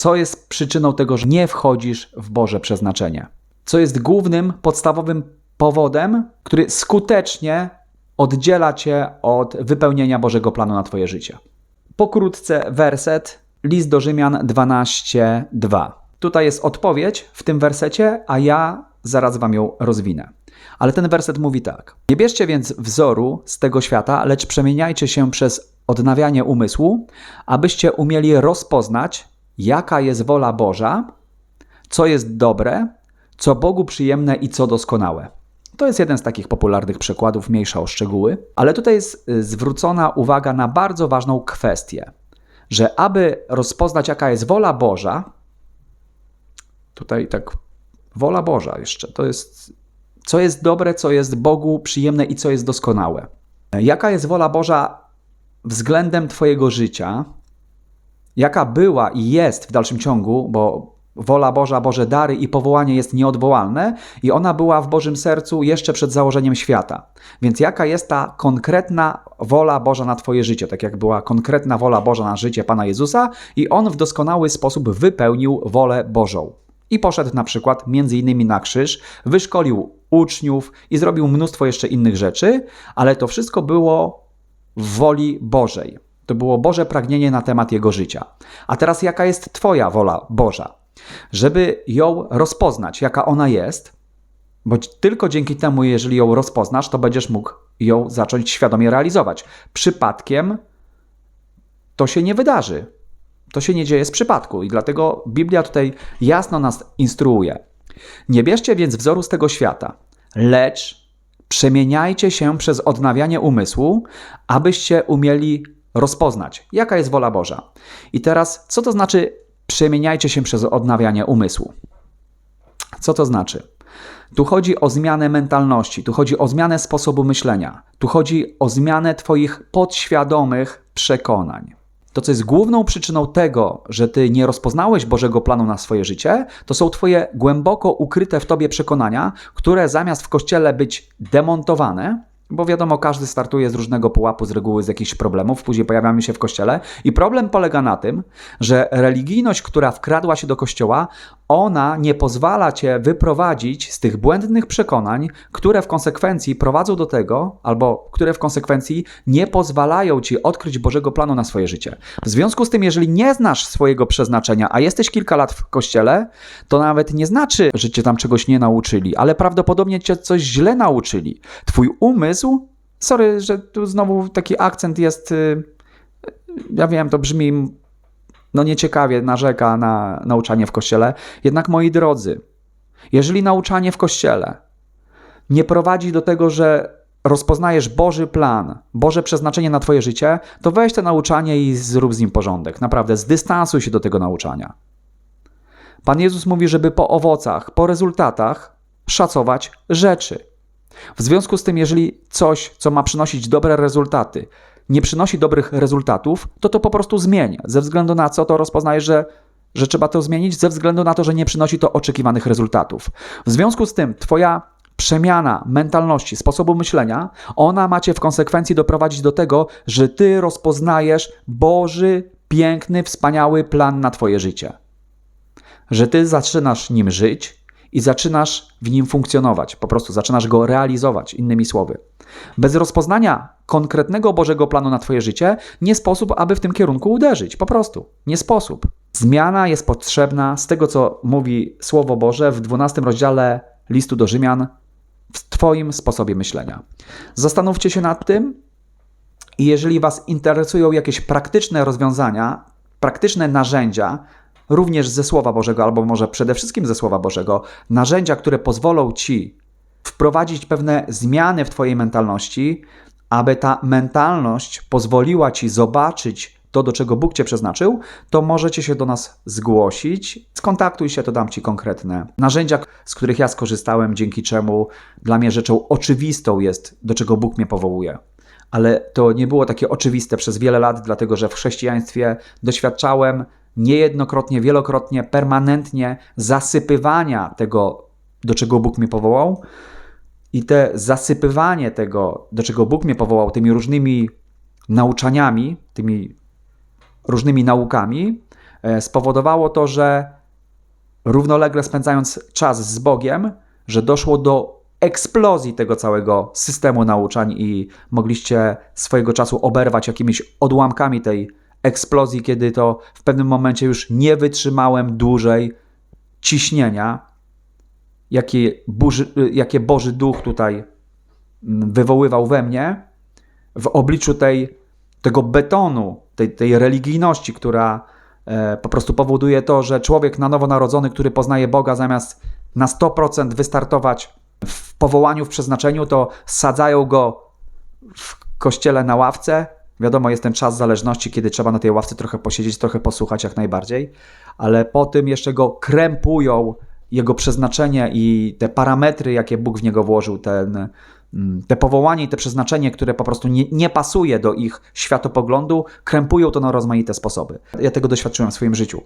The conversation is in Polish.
Co jest przyczyną tego, że nie wchodzisz w Boże przeznaczenie? Co jest głównym, podstawowym powodem, który skutecznie oddziela cię od wypełnienia Bożego planu na twoje życie? Pokrótce werset, list do Rzymian 12:2. Tutaj jest odpowiedź w tym wersecie, a ja zaraz wam ją rozwinę. Ale ten werset mówi tak: Nie bierzcie więc wzoru z tego świata, lecz przemieniajcie się przez odnawianie umysłu, abyście umieli rozpoznać, jaka jest wola Boża, co jest dobre, co Bogu przyjemne i co doskonałe. To jest jeden z takich popularnych przykładów, mniejsza o szczegóły, ale tutaj jest y, zwrócona uwaga na bardzo ważną kwestię, że aby rozpoznać, jaka jest wola Boża, tutaj tak, wola Boża jeszcze, to jest co jest dobre, co jest Bogu przyjemne i co jest doskonałe. Jaka jest wola Boża względem Twojego życia? Jaka była i jest w dalszym ciągu, bo wola Boża, Boże dary i powołanie jest nieodwołalne i ona była w Bożym sercu jeszcze przed założeniem świata. Więc jaka jest ta konkretna wola Boża na Twoje życie? Tak jak była konkretna wola Boża na życie Pana Jezusa i On w doskonały sposób wypełnił wolę Bożą. I poszedł na przykład między innymi na krzyż, wyszkolił uczniów i zrobił mnóstwo jeszcze innych rzeczy, ale to wszystko było w woli Bożej. To było Boże pragnienie na temat jego życia. A teraz jaka jest Twoja wola Boża? Żeby ją rozpoznać, jaka ona jest, bo tylko dzięki temu, jeżeli ją rozpoznasz, to będziesz mógł ją zacząć świadomie realizować. Przypadkiem to się nie wydarzy. To się nie dzieje z przypadku i dlatego Biblia tutaj jasno nas instruuje. Nie bierzcie więc wzoru z tego świata, lecz przemieniajcie się przez odnawianie umysłu, abyście umieli rozpoznać, jaka jest wola Boża. I teraz, co to znaczy przemieniajcie się przez odnawianie umysłu? Co to znaczy? Tu chodzi o zmianę mentalności, tu chodzi o zmianę sposobu myślenia, tu chodzi o zmianę Twoich podświadomych przekonań. To, co jest główną przyczyną tego, że ty nie rozpoznałeś Bożego planu na swoje życie, to są twoje głęboko ukryte w tobie przekonania, które zamiast w kościele być demontowane, bo wiadomo, każdy startuje z różnego pułapu, z reguły z jakichś problemów, później pojawiamy się w kościele. I problem polega na tym, że religijność, która wkradła się do kościoła, ona nie pozwala cię wyprowadzić z tych błędnych przekonań, które w konsekwencji prowadzą do tego, albo które w konsekwencji nie pozwalają ci odkryć Bożego planu na swoje życie. W związku z tym, jeżeli nie znasz swojego przeznaczenia, a jesteś kilka lat w kościele, to nawet nie znaczy, że cię tam czegoś nie nauczyli, ale prawdopodobnie cię coś źle nauczyli. Twój umysł, sorry, że tu znowu taki akcent jest. y, Ja wiem, to brzmi no nieciekawie narzeka na nauczanie w kościele. Jednak moi drodzy, jeżeli nauczanie w kościele nie prowadzi do tego, że rozpoznajesz Boży plan, Boże przeznaczenie na Twoje życie, to weź to nauczanie i zrób z nim porządek. Naprawdę, zdystansuj się do tego nauczania. Pan Jezus mówi, żeby po owocach, po rezultatach szacować rzeczy. W związku z tym, jeżeli coś, co ma przynosić dobre rezultaty, nie przynosi dobrych rezultatów, to to po prostu zmień. Ze względu na co to rozpoznajesz, że, że trzeba to zmienić? Ze względu na to, że nie przynosi to oczekiwanych rezultatów. W związku z tym, Twoja przemiana mentalności, sposobu myślenia, ona ma Cię w konsekwencji doprowadzić do tego, że Ty rozpoznajesz Boży, piękny, wspaniały plan na Twoje życie. Że Ty zaczynasz nim żyć i zaczynasz w nim funkcjonować, po prostu zaczynasz go realizować, innymi słowy. Bez rozpoznania konkretnego Bożego planu na Twoje życie nie sposób, aby w tym kierunku uderzyć. Po prostu. Nie sposób. Zmiana jest potrzebna z tego, co mówi Słowo Boże w 12 rozdziale listu do Rzymian w Twoim sposobie myślenia. Zastanówcie się nad tym i jeżeli Was interesują jakieś praktyczne rozwiązania, praktyczne narzędzia, również ze Słowa Bożego, albo może przede wszystkim ze Słowa Bożego, narzędzia, które pozwolą Ci wprowadzić pewne zmiany w Twojej mentalności, aby ta mentalność pozwoliła Ci zobaczyć to, do czego Bóg Cię przeznaczył, to możecie się do nas zgłosić. Skontaktuj się, to dam Ci konkretne narzędzia, z których ja skorzystałem, dzięki czemu dla mnie rzeczą oczywistą jest, do czego Bóg mnie powołuje. Ale to nie było takie oczywiste przez wiele lat, dlatego że w chrześcijaństwie doświadczałem niejednokrotnie, wielokrotnie, permanentnie zasypywania tego, do czego Bóg mnie powołał. I te zasypywanie tego, do czego Bóg mnie powołał, tymi różnymi nauczaniami, tymi różnymi naukami, e, spowodowało to, że równolegle spędzając czas z Bogiem, że doszło do eksplozji tego całego systemu nauczań i mogliście swojego czasu oberwać jakimiś odłamkami tej eksplozji, kiedy to w pewnym momencie już nie wytrzymałem dłużej ciśnienia, jakie, burzy, jakie Boży Duch tutaj mm, wywoływał we mnie, w obliczu tej, tego betonu, tej, tej religijności, która e, po prostu powoduje to, że człowiek na nowo narodzony, który poznaje Boga, zamiast na 100% wystartować w powołaniu, w przeznaczeniu, to sadzają go w kościele na ławce. Wiadomo, jest ten czas zależności, kiedy trzeba na tej ławce trochę posiedzieć, trochę posłuchać jak najbardziej, ale po tym jeszcze go krępują jego przeznaczenie i te parametry, jakie Bóg w niego włożył, ten, mm, te powołanie i te przeznaczenie, które po prostu nie, nie pasuje do ich światopoglądu, krępują to na rozmaite sposoby. Ja tego doświadczyłem w swoim życiu.